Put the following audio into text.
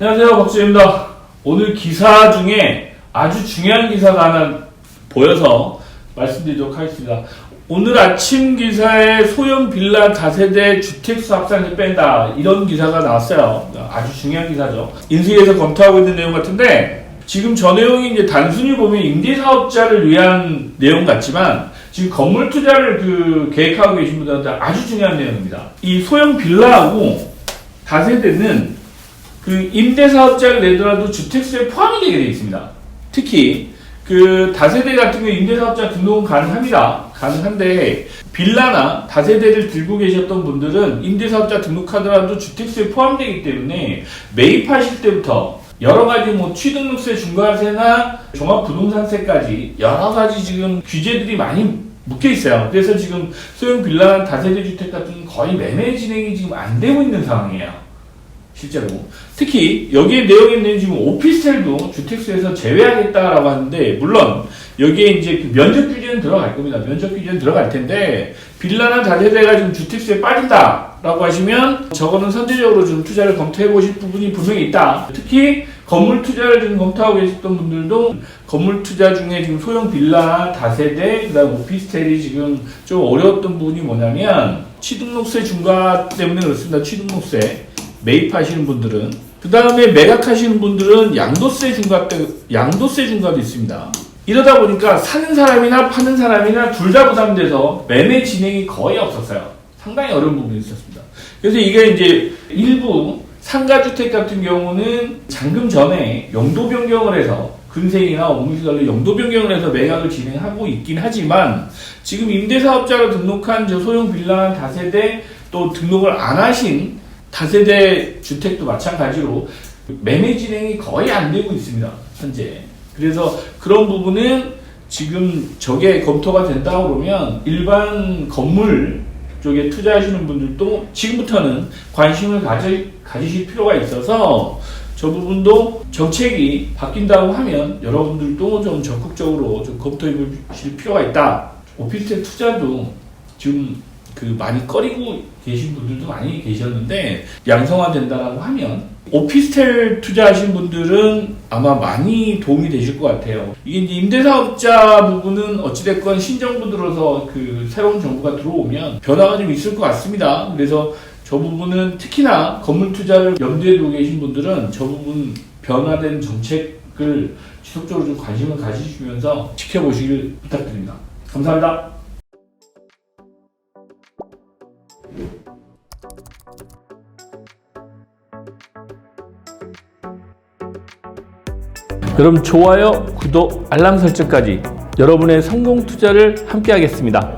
안녕하세요 박수입니다. 오늘 기사 중에 아주 중요한 기사가 하나 보여서 말씀드리도록 하겠습니다. 오늘 아침 기사에 소형 빌라 다세대 주택수 합산을 뺀다 이런 기사가 나왔어요. 아주 중요한 기사죠. 인수위에서 검토하고 있는 내용 같은데 지금 저 내용이 이제 단순히 보면 임대사업자를 위한 내용 같지만 지금 건물 투자를 그 계획하고 계신 분들한테 아주 중요한 내용입니다. 이 소형 빌라하고 다세대는 그 임대사업자를 내더라도 주택수에 포함이 되게 되어 있습니다. 특히 그 다세대 같은 경우 임대사업자 등록은 가능합니다. 가능한데 빌라나 다세대를 들고 계셨던 분들은 임대사업자 등록하더라도 주택수에 포함되기 때문에 매입하실 때부터 여러 가지 뭐 취등록세, 중과세나 종합부동산세까지 여러 가지 지금 규제들이 많이 묶여 있어요. 그래서 지금 소형 빌라 다세대 주택 같은 거의 매매 진행이 지금 안 되고 있는 상황이에요. 실제로. 특히 여기에 내용에 있는 지금 오피스텔도 주택수에서 제외하겠다라고 하는데 물론 여기에 이제 그 면적 규제는 들어갈 겁니다. 면적 규제는 들어갈 텐데 빌라나 다세대가 지금 주택수에 빠진다라고 하시면 저거는 선제적으로 좀 투자를 검토해 보실 부분이 분명히 있다. 특히 건물 투자를 지금 검토하고 계셨던 분들도 건물 투자 중에 지금 소형 빌라, 다세대, 그다음 오피스텔이 지금 좀 어려웠던 부분이 뭐냐면 취등록세 중과 때문에 그렇습니다. 취등록세. 매입하시는 분들은 그 다음에 매각하시는 분들은 양도세 중과 때 양도세 중과도 있습니다. 이러다 보니까 사는 사람이나 파는 사람이나 둘 다 부담돼서 매매 진행이 거의 없었어요. 상당히 어려운 부분이 있었습니다. 그래서 이게 이제 일부 상가주택 같은 경우는 잔금 전에 용도 변경을 해서 근생이나 업무시설로 용도 변경을 해서 매각을 진행하고 있긴 하지만 지금 임대사업자로 등록한 저 소형 빌라 다세대 또 등록을 안 하신 다세대 주택도 마찬가지로 매매 진행이 거의 안 되고 있습니다. 현재. 그래서 그런 부분은 지금 저게 검토가 된다 그러면 일반 건물 쪽에 투자하시는 분들도 지금부터는 관심을 가지, 가지실 필요가 있어서 저 부분도 정책이 바뀐다고 하면 여러분들도 좀 적극적으로 좀 검토해 보실 필요가 있다. 오피스텔 투자도 지금 그 많이 꺼리고 계신 분들도 많이 계셨는데 양성화된다라고 하면 오피스텔 투자하신 분들은 아마 많이 도움이 되실 것 같아요. 이게 이제 임대사업자 부분은 어찌됐건 신정부 들어서 그 새로운 정부가 들어오면 변화가 좀 있을 것 같습니다. 그래서 저 부분은 특히나 건물 투자를 염두에 두고 계신 분들은 저 부분 변화된 정책을 지속적으로 좀 관심을 가지시면서 지켜보시길 부탁드립니다. 감사합니다. 그럼 좋아요, 구독, 알람 설정까지 여러분의 성공 투자를 함께 하겠습니다.